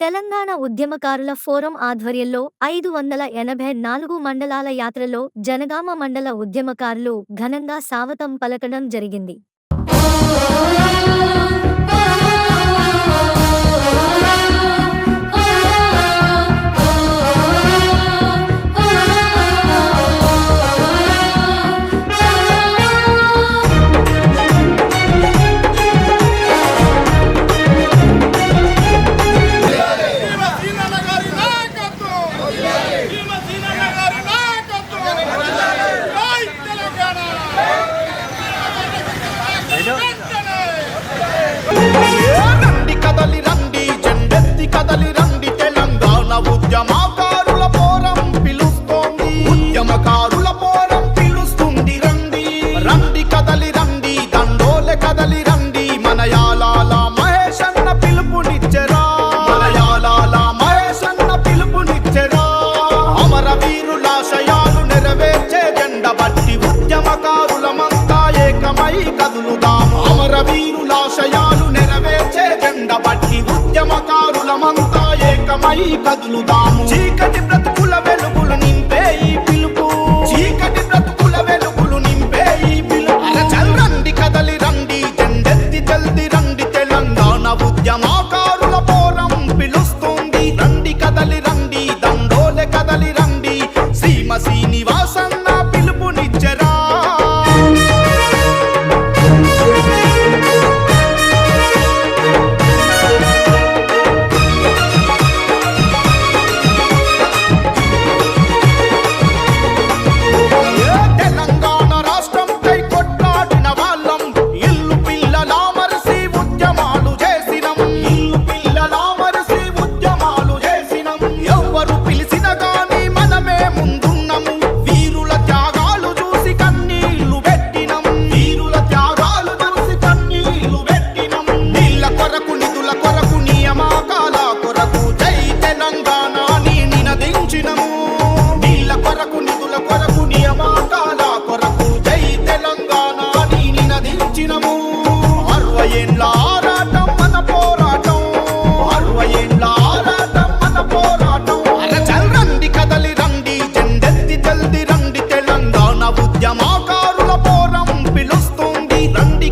తెలంగాణ ఉద్యమకారుల ఫోరం ఆధ్వర్యంలో ఐదు వందల ఎనభై నాలుగు మండలాల యాత్రలో జనగామ మండల ఉద్యమకారులు ఘనంగా సావతం పలకడం జరిగింది. ఏకమై కదులుదాము. చీకటి బ్రతుకుల వెలుగులు నింపే ఈ పిలుపు. చీకటి బ్రతుకుల వెలుగులు నింపే ఈ పిలుపు. రండి కదలి రండి జెండెత్తి జల్ది రండి తెలంగాణ ఉద్యమకారుల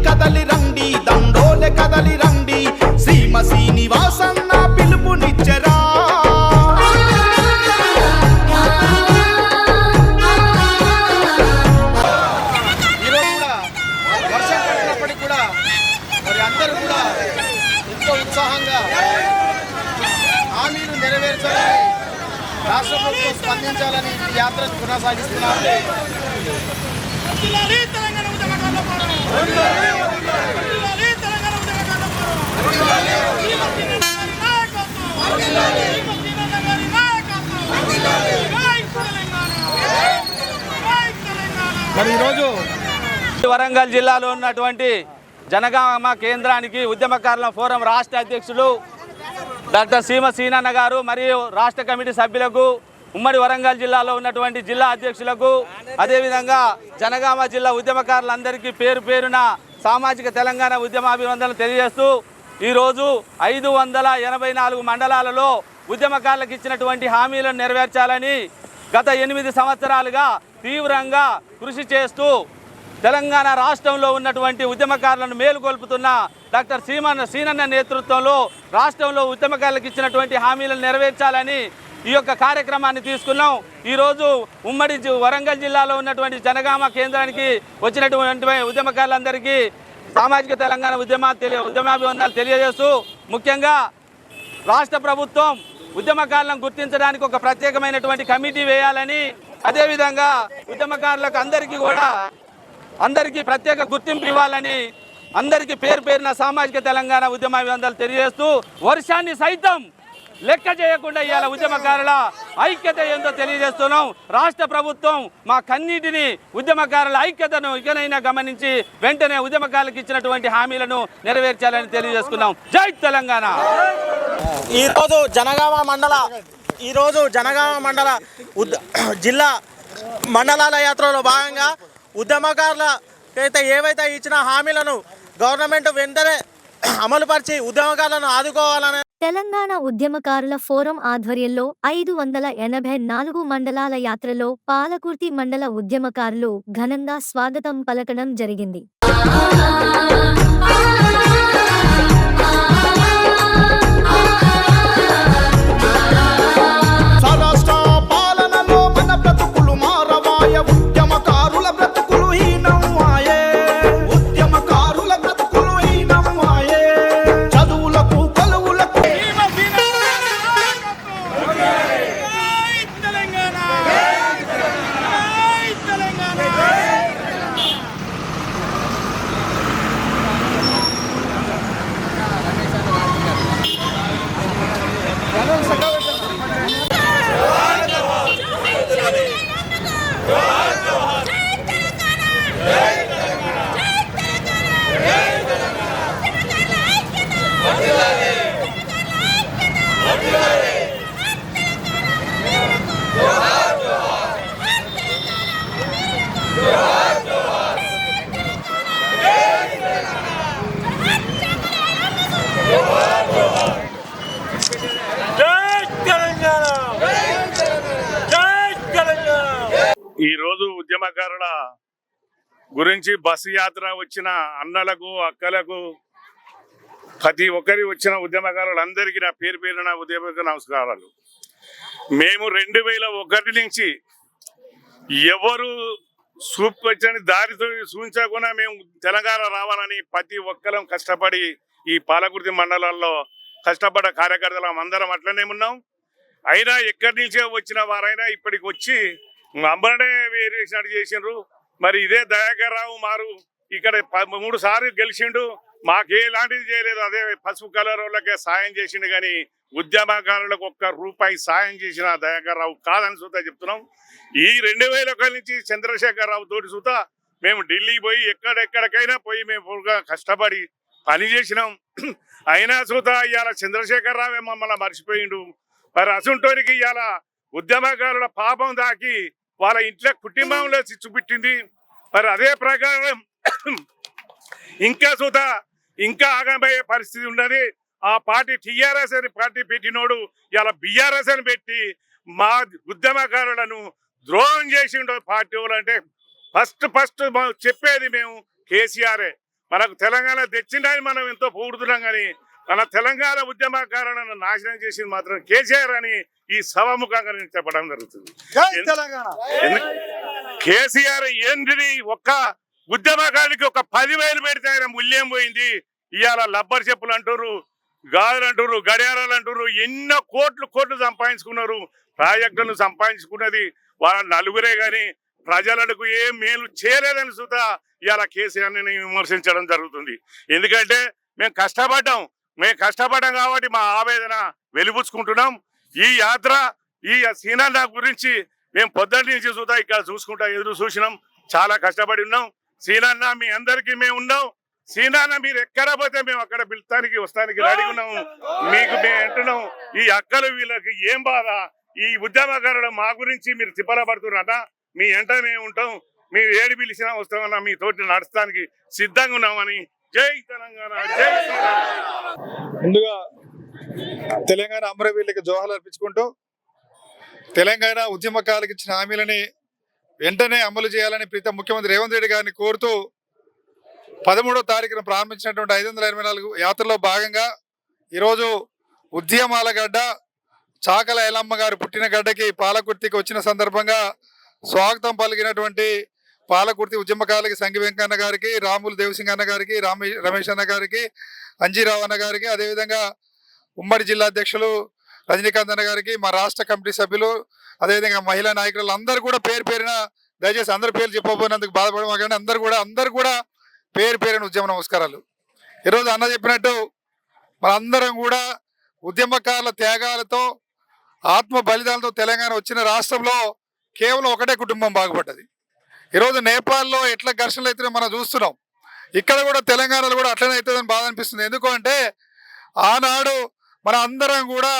కదలి రండి దండోలె కదలి రండి. శ్రీమ శ్రీనివాసం నెరవేర్చాలని రాష్ట్ర ప్రభుత్వం స్పందించాలని యాత్ర కొనసాగిస్తున్నారు మరి ఈరోజు వరంగల్ జిల్లాలో ఉన్నటువంటి జనగామ కేంద్రానికి ఉద్యమకారుల ఫోరం రాష్ట్ర అధ్యక్షులు డాక్టర్ సీమ సీనన్న గారు మరియు రాష్ట్ర కమిటీ సభ్యులకు ఉమ్మడి వరంగల్ జిల్లాలో ఉన్నటువంటి జిల్లా అధ్యక్షులకు అదేవిధంగా జనగామ జిల్లా ఉద్యమకారులందరికీ పేరు పేరున సామాజిక తెలంగాణ ఉద్యమాభివందనలు తెలియజేస్తూ ఈరోజు ఐదు వందల ఎనభై నాలుగు మండలాలలో ఉద్యమకారులకు ఇచ్చినటువంటి హామీలను నెరవేర్చాలని గత ఎనిమిది సంవత్సరాలుగా తీవ్రంగా కృషి చేస్తూ తెలంగాణ రాష్ట్రంలో ఉన్నటువంటి ఉద్యమకారులను మేలుకొల్పుతున్న డాక్టర్ సీమన్న సీనన్న నేతృత్వంలో రాష్ట్రంలో ఉద్యమకారులకు ఇచ్చినటువంటి హామీలను నెరవేర్చాలని ఈ యొక్క కార్యక్రమాన్ని తీసుకున్నాం. ఈరోజు ఉమ్మడి జి- వరంగల్ జిల్లాలో ఉన్నటువంటి జనగామ కేంద్రానికి వచ్చినటువంటి ఉద్యమకారులందరికీ సామాజిక తెలంగాణ ఉద్యమ తెలియ ఉద్యమాభివందనాలు తెలియజేస్తూ ముఖ్యంగా రాష్ట్ర ప్రభుత్వం ఉద్యమకారులను గుర్తించడానికి ఒక ప్రత్యేకమైనటువంటి కమిటీ వేయాలని అదేవిధంగా ఉద్యమకారులకు అందరికీ కూడా అందరికీ ప్రత్యేక గుర్తింపు ఇవ్వాలని అందరికీ పేరు పేరున సామాజిక తెలంగాణ ఉద్యమ విధానాలు తెలియజేస్తూ వర్షాన్ని సైతం లెక్క చేయకుండా ఇవాళ ఉద్యమకారుల ఐక్యత ఏందో తెలియజేస్తున్నాం. రాష్ట్ర ప్రభుత్వం మా కన్నీటిని ఉద్యమకారుల ఐక్యతను ఇకనైనా గమనించి వెంటనే ఉద్యమకారులకు ఇచ్చినటువంటి హామీలను నెరవేర్చాలని తెలియజేసుకున్నాం. జై తెలంగాణ! ఈరోజు జనగామ మండల ఈరోజు జనగామ మండల జిల్లా మండలాల యాత్రలో భాగంగా ఉద్యమకారులకైతే ఏవైతే ఇచ్చిన హామీలను గవర్నమెంట్ వెంటనే అమలుపరిచి ఉద్యమకారులను ఆదుకోవాలనే తెలంగాణ ఉద్యమకారుల ఫోరం ఆధ్వర్యంలో ఐదు వందల ఎనభై నాలుగు మండలాల యాత్రలో పాలకుర్తి మండల ఉద్యమకారులు ఘనంగా స్వాగతం పలకడం జరిగింది. ఉద్యమకారుల గురించి బస్సు యాత్ర వచ్చిన అన్నలకు అక్కలకు ప్రతి ఒక్కరి వచ్చిన ఉద్యమకారులందరికీ నా పేరు పేరున ఉద్యమక నమస్కారాలు. మేము రెండు వేల ఒకటి నుంచి ఎవరు చూపించని దారితో సూచించకుండా మేము తెలంగాణ రావాలని ప్రతి ఒక్కరం కష్టపడి ఈ పాలకుర్తి మండలాల్లో కష్టపడ్డ కార్యకర్తలం అందరం అట్లనే ఉన్నాం. అయినా ఎక్కడి నుంచే వచ్చిన వారైనా ఇప్పటికి వచ్చి అమ్మనే వేరియేషన్ చేసిండ్రు. మరి ఇదే దయాకర్ రావు మారు ఇక్కడ ప- మూడు సార్లు గెలిచిండు. మాకు ఎలాంటిది చేయలేదు. అదే పసుపు కలర్ వాళ్ళకే సాయం చేసిండు కానీ ఉద్యమకారులకు ఒక్క రూపాయి సాయం చేసిన దయాకర్ రావు కాదని చూత చెప్తున్నాం. ఈ రెండు వేల ఒకటి నుంచి చంద్రశేఖర్ రావు తోటి చూత మేము ఢిల్లీ పోయి ఎక్కడెక్కడికైనా పోయి మేము కష్టపడి పని చేసినాం. అయినా చూత ఇవాళ చంద్రశేఖర్ రావే మమ్మల్ని మర్చిపోయిండు. మరి అసుంటోనికి ఇవాళ ఉద్యమకారుల పాపం దాకి వాళ్ళ ఇంట్లో కుటుంబంలో చిచ్చుపెట్టింది మరి అదే ప్రకారం ఇంకా సుత ఇంకా ఆగమయ్యే పరిస్థితి ఉన్నది. ఆ పార్టీ టీఆర్ఎస్ అని పార్టీ పెట్టినోడు ఇలా బిఆర్ఎస్ అని పెట్టి మా ఉద్యమకారులను ద్రోహం చేసిండు పార్టీ వాళ్ళు అంటే ఫస్ట్ ఫస్ట్ చెప్పేది మేము కేసీఆరే మనకు తెలంగాణ తెచ్చిందని మనం ఎంతో పొగుడుతున్నాం కానీ మన తెలంగాణ ఉద్యమకారులను నాశనం చేసింది మాత్రం కేసీఆర్ అని ఈ సభాముఖంగా నేను చెప్పడం జరుగుతుంది. కేసీఆర్ ఏంటిది? ఒక్క ఉద్యమకానికి ఒక పదివేలు పెడితే ఆయన మూల్యం పోయింది. ఇవాళ లబ్బర్ చెప్పులు అంటారు గాజులు అంటారు గడియారాలు అంటారు ఎన్నో కోట్లు కోట్లు సంపాదించుకున్నారు. ప్రాజెక్టులను సంపాదించుకున్నది వాళ్ళ నలుగురే గాని ప్రజలకు ఏం మేలు చేయలేదని సుతా ఇవాళ కేసీఆర్ని విమర్శించడం జరుగుతుంది. ఎందుకంటే మేము కష్టపడ్డాం. మేము కష్టపడ్డాం కాబట్టి మా ఆవేదన వెలిబుచ్చుకుంటున్నాం. ఈ యాత్ర ఈ సీనాన్న గురించి మేము పొద్దున్న నుంచి చూద్దా. ఇక్కడ చూసుకుంటా ఎదురు చూసినాం. చాలా కష్టపడి ఉన్నాం. సీనాన్న మీ అందరికీ మేము ఉన్నాం. సీనాన్న మీరు ఎక్కడ పోతే మేము అక్కడ పిలుస్తానికి వస్తానికి రెడీ ఉన్నాము మీకు మేము అంటున్నాం. ఈ అక్కలు వీళ్ళకి ఏం బాధ? ఈ ఉద్యమకారులు మా గురించి మీరు తిప్పలపడుతున్నారట మీ ఎంట మేము ఉంటాం. మీరు ఏడు పిలిచినా వస్తామన్నా మీ తోటి నడచడానికి సిద్ధంగా ఉన్నామని. జై తెలంగాణ. జై ముందుగా తెలంగాణ అమరవీరులకు జోహాలు అర్పించుకుంటూ తెలంగాణ ఉద్యమకాలకు ఇచ్చిన హామీలని వెంటనే అమలు చేయాలని ప్రీతం ముఖ్యమంత్రి రేవంత్ రెడ్డి గారిని కోరుతూ పదమూడో తారీఖున ప్రారంభించినటువంటి ఐదు వందల ఎనభై నాలుగు యాత్రలో భాగంగా ఈరోజు ఉద్యమాల గడ్డ చాకల ఎలమ్మ గారు పుట్టిన గడ్డకి పాలకుర్తికి వచ్చిన సందర్భంగా స్వాగతం పలికినటువంటి పాలకుర్తి ఉద్యమకాలకి సంగి వెంకన్న గారికి రాములు దేవసింగ్ అన్న గారికి రామే రమేష్ అన్న గారికి అంజీరావు అన్న గారికి అదేవిధంగా ఉమ్మడి జిల్లా అధ్యక్షులు రజనీకాంత్ అన్న గారికి మా రాష్ట్ర కమిటీ సభ్యులు అదేవిధంగా మహిళా నాయకులు అందరూ కూడా పేరు పేరిన దయచేసి అందరి పేర్లు చెప్పబోయినందుకు బాధపడమాకండి అందరు కూడా అందరు కూడా పేరు పేరిన ఉద్యమ నమస్కారాలు. ఈరోజు అన్న చెప్పినట్టు మనందరం కూడా ఉద్యమకారుల త్యాగాలతో ఆత్మ బలిదానాలతో తెలంగాణ వచ్చిన రాష్ట్రంలో కేవలం ఒకటే కుటుంబం బాగుపడ్డది. ఈరోజు నేపాల్లో ఎట్లా ఘర్షణలు అవుతున్నాయో మనం చూస్తున్నాం. ఇక్కడ కూడా తెలంగాణలో కూడా అట్లనే అవుతుందని బాధ అనిపిస్తుంది. ఎందుకు అంటే ఆనాడు మన అందరం కూడా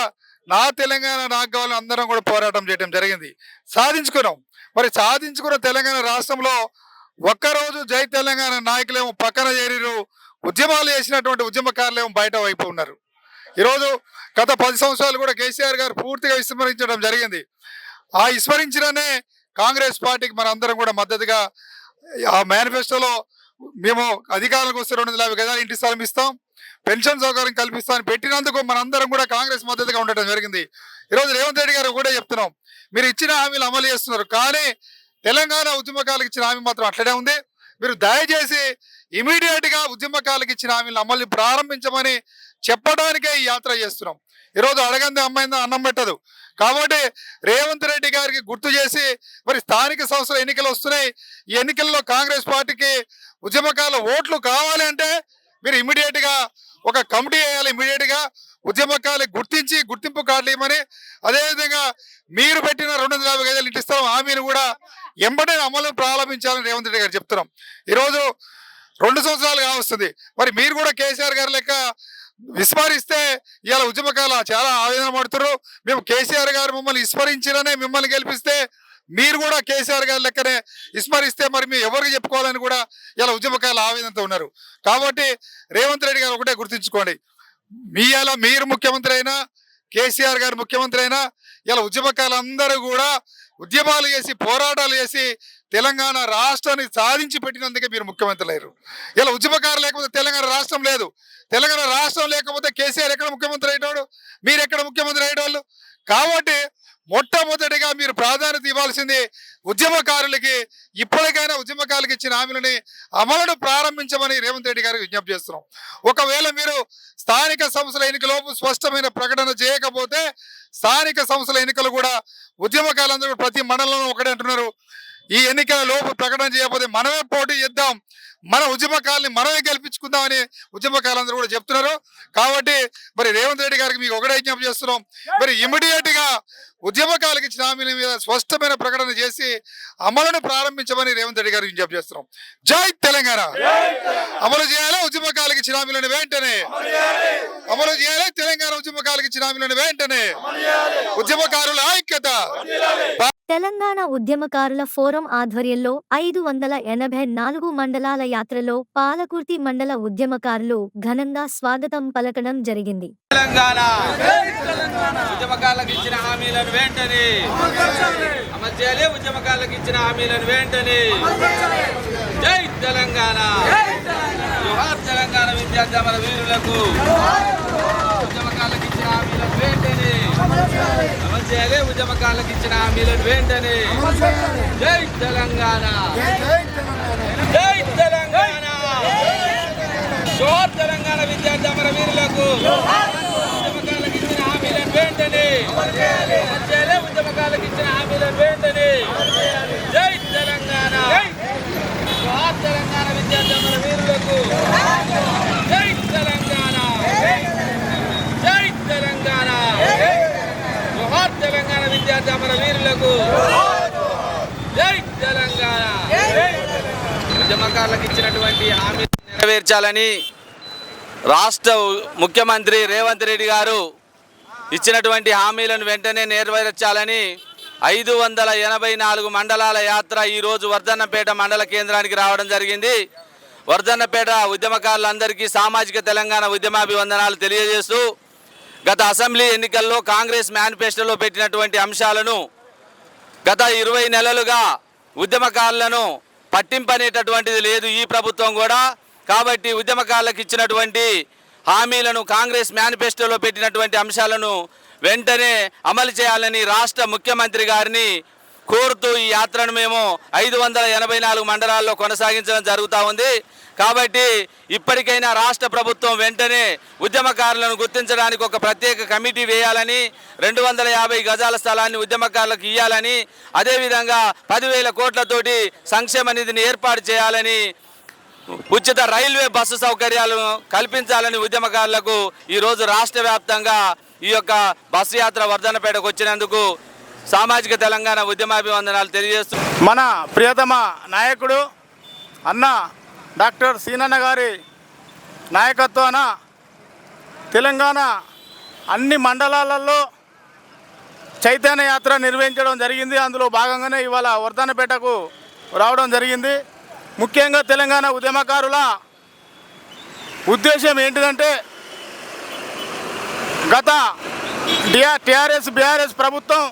నా తెలంగాణ నాకు కావాలని అందరం కూడా పోరాటం చేయడం జరిగింది. సాధించుకున్నాం. మరి సాధించుకున్న తెలంగాణ రాష్ట్రంలో ఒక్కరోజు జై తెలంగాణ నాయకులేమో పక్కన చేరిరు ఉద్యమాలు చేసినటువంటి ఉద్యమకారులేమో బయట వైపు ఉన్నారు. ఈరోజు గత పది సంవత్సరాలు కూడా కేసీఆర్ గారు పూర్తిగా విస్మరించడం జరిగింది. ఆ విస్మరించిననే కాంగ్రెస్ పార్టీకి మన అందరం కూడా మద్దతుగా ఆ మేనిఫెస్టోలో మేము అధికారంలోకి వస్తే రెండు వందల యాభై గజాలు ఇంటి స్థలం ఇస్తాం. పెన్షన్ సౌకర్యం కల్పిస్తామని పెట్టినందుకు మనందరం కూడా కాంగ్రెస్ మద్దతుగా ఉండటం జరిగింది. ఈరోజు రేవంత్ రెడ్డి గారు కూడా చెప్తున్నాం. మీరు ఇచ్చిన హామీలు అమలు చేస్తున్నారు. కానీ తెలంగాణ ఉద్యమకాలకు ఇచ్చిన హామీ మాత్రం అట్లనే ఉంది. మీరు దయచేసి ఇమీడియట్గా ఉద్యమకాలకు ఇచ్చిన హామీలు అమలు ప్రారంభించమని చెప్పడానికే ఈ యాత్ర చేస్తున్నాం. ఈరోజు అడగంది అమ్మాయిందా అన్నం పెట్టదు. కాబట్టి రేవంత్ రెడ్డి గారికి గుర్తు చేసి మరి స్థానిక సంస్థల ఎన్నికలు వస్తున్నాయి. ఈ ఎన్నికల్లో కాంగ్రెస్ పార్టీకి ఉద్యమకాల ఓట్లు కావాలి అంటే మీరు ఇమీడియట్గా ఒక కమిటీ వేయాలి ఇమీడియట్గా. ఉద్యమకాలు గుర్తించి గుర్తింపు కార్డులు ఇవ్వమని అదేవిధంగా మీరు పెట్టిన రెండు వందల యాభై గజాలు ఇంటి స్థలం హామీని కూడా ఎంబడే అమలు ప్రారంభించాలని రేవంత్ రెడ్డి గారు చెప్తున్నాం. ఈరోజు రెండు సంవత్సరాలు కావస్తుంది. మరి మీరు కూడా కేసీఆర్ గారు లెక్క విస్మరిస్తే ఇవాళ ఉద్యమకాల చాలా ఆవేదన పడుతున్నారు. మేము కేసీఆర్ గారు మమ్మల్ని విస్మరించిననే మిమ్మల్ని గెలిపిస్తే మీరు కూడా కేసీఆర్ గారి లెక్కనే విస్మరిస్తే మరి మేము ఎవరికి చెప్పుకోవాలని కూడా ఇలా ఉద్యమకాల ఆవేదనతో ఉన్నారు. కాబట్టి రేవంత్ రెడ్డి గారు ఒకటే గుర్తుంచుకోండి. మీ అలా మీరు ముఖ్యమంత్రి అయినా కేసీఆర్ గారు ముఖ్యమంత్రి అయినా ఇలా ఉద్యమకాలందరూ కూడా ఉద్యమాలు చేసి పోరాటాలు చేసి తెలంగాణ రాష్ట్రాన్ని సాధించి పెట్టినందుకే మీరు ముఖ్యమంత్రి అయ్యారు. ఇలా ఉద్యమకారు లేకపోతే తెలంగాణ రాష్ట్రం లేదు. తెలంగాణ రాష్ట్రం లేకపోతే కేసీఆర్ ఎక్కడ ముఖ్యమంత్రి అయ్యేవాడు మీరు ఎక్కడ ముఖ్యమంత్రి అయ్యేవాళ్ళు కాబట్టి మొట్టమొదటిగా మీరు ప్రాధాన్యత ఇవ్వాల్సింది ఉద్యమకారులకి ఇప్పటికైనా ఉద్యమకారులకు ఇచ్చిన హామీలని అమలును ప్రారంభించమని రేవంత్ రెడ్డి గారికి విజ్ఞప్తి చేస్తున్నాం. ఒకవేళ మీరు స్థానిక సంస్థల ఎన్నికలోపు స్పష్టమైన ప్రకటన చేయకపోతే స్థానిక సంస్థల ఎన్నికలు కూడా ఉద్యమకారులందరూ ప్రతి మండలంలో ఒకటే అంటున్నారు. ఈ ఎన్నికల లోపు ప్రకటన చేయకపోతే మనమే పోటీ చేద్దాం. మన ఉద్యమకాలని మనమే గెలిపించుకుందామని ఉద్యమకాలందరూ కూడా చెప్తున్నారు. కాబట్టి మరి రేవంత్ రెడ్డి గారికి మీకు ఒకటే విజ్ఞప్తి చేస్తున్నాం. మరి ఇమీడియట్గా ఉద్యమకాలకి ఇచ్చిన హామీల మీద స్పష్టమైన ప్రకటన చేసి అమలును ప్రారంభించమని రేవంత్ రెడ్డి గారికి విజ్ఞప్తి చేస్తున్నాం. జై తెలంగాణ. అమలు చేయాలి ఉద్యమకాలకి ఇచ్చిన హామీలను వెంటనే. అమలు చేయాలి తెలంగాణ ఉద్యమకాలకి ఇచ్చిన హామీలను వెంటనే. ఉద్యమకారుల ఐక్యత. తెలంగాణ ఉద్యమకారుల ఫోరం ఆధ్వర్యంలో ఐదు వందల ఎనభై నాలుగు మండలాల యాత్రలో పాలకుర్తి మండల ఉద్యమకారులు ఘనంగా స్వాగతం పలకడం జరిగింది. తెలంగాణ! ఉద్యమకారులకు ఇచ్చిన హామీలను వెంటనే! అమలు చేయాలి ఉద్యమకారులకు ఇచ్చిన హామీలను వెంటనే! జై తెలంగాణ! తెలంగాణ! విద్యార్థి వీరులకు ఉద్యమకారులకు ఇచ్చిన హామీలను వెంటనే అమలు చేయాలి. ఉద్యమకారులకు ఇచ్చిన హామీలను వెంటనే. జై తెలంగాణ. జై తెలంగాణ. జోహార్ తెలంగాణ విద్యార్థి అమర వీరులకు ఉద్యమకారులకు ఇచ్చిన హామీలను వెంటనే. అమలు చేయాలి. ఉద్యమకారులకు ఇచ్చిన హామీలను వెంటనే. జై తెలంగాణ. జోహార్ తెలంగాణ విద్యార్థి అమర వీరులకు జై తెలంగాణ జై తెలంగాణ జోహార్ అమర వీరులకు. జై తెలంగాణ. ఉద్యమకారులకు ఇచ్చినటువంటి హామీ నెరవేర్చాలని రాష్ట్ర ముఖ్యమంత్రి రేవంత్ రెడ్డి గారు ఇచ్చినటువంటి హామీలను వెంటనే నెరవేర్చాలని ఐదు వందల ఎనభై నాలుగు మండలాల యాత్ర ఈరోజు వర్ధన్నపేట మండల కేంద్రానికి రావడం జరిగింది. వర్ధన్నపేట ఉద్యమకారులందరికీ సామాజిక తెలంగాణ ఉద్యమాభివందనాలు తెలియజేస్తూ గత అసెంబ్లీ ఎన్నికల్లో కాంగ్రెస్ మేనిఫెస్టోలో పెట్టినటువంటి అంశాలను గత ఇరవై నెలలుగా ఉద్యమకారులను పట్టింపనేటటువంటిది లేదు ఈ ప్రభుత్వం కూడా. కాబట్టి ఉద్యమకారులకు ఇచ్చినటువంటి హామీలను కాంగ్రెస్ మేనిఫెస్టోలో పెట్టినటువంటి అంశాలను వెంటనే అమలు చేయాలని రాష్ట్ర ముఖ్యమంత్రి గారిని కోరుతూ ఈ యాత్రను మేము ఐదు వందల ఎనభై నాలుగు మండలాల్లో కొనసాగించడం జరుగుతూ ఉంది. కాబట్టి ఇప్పటికైనా రాష్ట్ర ప్రభుత్వం వెంటనే ఉద్యమకారులను గుర్తించడానికి ఒక ప్రత్యేక కమిటీ వేయాలని రెండు వందల యాభై గజాల స్థలాన్ని ఉద్యమకారులకు ఇవ్వాలని అదేవిధంగా పదివేల కోట్లతోటి సంక్షేమ నిధిని ఏర్పాటు చేయాలని ఉచిత రైల్వే బస్సు సౌకర్యాలను కల్పించాలని ఉద్యమకారులకు ఈరోజు రాష్ట్ర వ్యాప్తంగా ఈ యొక్క బస్సు యాత్ర వర్ధనపేటకు వచ్చినందుకు సామాజిక తెలంగాణ ఉద్యమాభివందనాలు తెలియజేస్తూ మన ప్రియతమ నాయకుడు అన్న డాక్టర్ సీనన్న గారి నాయకత్వాన తెలంగాణ అన్ని మండలాలలో చైతన్య యాత్ర నిర్వహించడం జరిగింది. అందులో భాగంగానే ఇవాళ వర్ధనపేటకు రావడం జరిగింది. ముఖ్యంగా తెలంగాణ ఉద్యమకారుల ఉద్దేశం ఏంటిదంటే గత డిఆర్ టిఆర్ఎస్ బీఆర్ఎస్ ప్రభుత్వం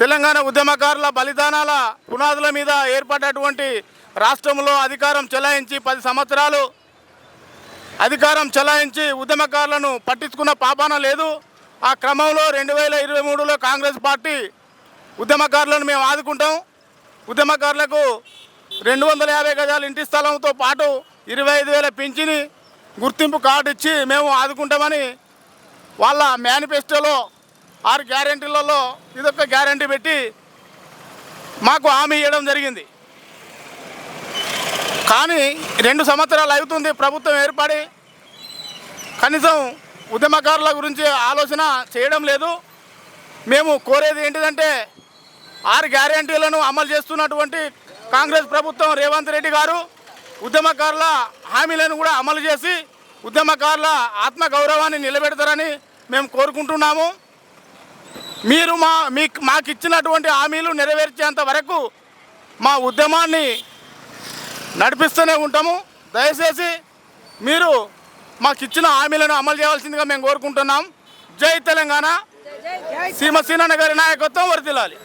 తెలంగాణ ఉద్యమకారుల బలిదానాల పునాదుల మీద ఏర్పడ్డటువంటి రాష్ట్రంలో అధికారం చెలాయించి పది సంవత్సరాలు అధికారం చెలాయించి ఉద్యమకారులను పట్టించుకున్న పాపాన లేదు. ఆ క్రమంలో రెండు వేల ఇరవై మూడులో కాంగ్రెస్ పార్టీ ఉద్యమకారులను మేము ఆదుకుంటాం. ఉద్యమకారులకు రెండు వందల యాభై గజాల ఇంటి స్థలంతో పాటు ఇరవై ఐదు వేల పింఛని గుర్తింపు కార్డు ఇచ్చి మేము ఆదుకుంటామని వాళ్ళ మేనిఫెస్టోలో ఆరు గ్యారంటీలలో ఇదొక గ్యారంటీ పెట్టి మాకు హామీ ఇవ్వడం జరిగింది. కానీ రెండు సంవత్సరాలు అవుతుంది ప్రభుత్వం ఏర్పడి కనీసం ఉద్యమకారుల గురించి ఆలోచన చేయడం లేదు. మేము కోరేది ఏంటిదంటే ఆరు గ్యారంటీలను అమలు చేస్తున్నటువంటి కాంగ్రెస్ ప్రభుత్వం రేవంత్ రెడ్డి గారు ఉద్యమకారుల హామీలను కూడా అమలు చేసి ఉద్యమకారుల ఆత్మ గౌరవాన్ని నిలబెడతారని మేము కోరుకుంటున్నాము. మీరు మా మీకు మాకు ఇచ్చినటువంటి హామీలు నెరవేర్చేంత వరకు మా ఉద్యమాన్ని నడిపిస్తూనే ఉంటాము. దయచేసి మీరు మాకు ఇచ్చిన హామీలను అమలు చేయవలసిందిగా మేము కోరుకుంటున్నాం. జై తెలంగాణ. సీమ సీనన్న గారి నాయకత్వం వర్తిల్లాలి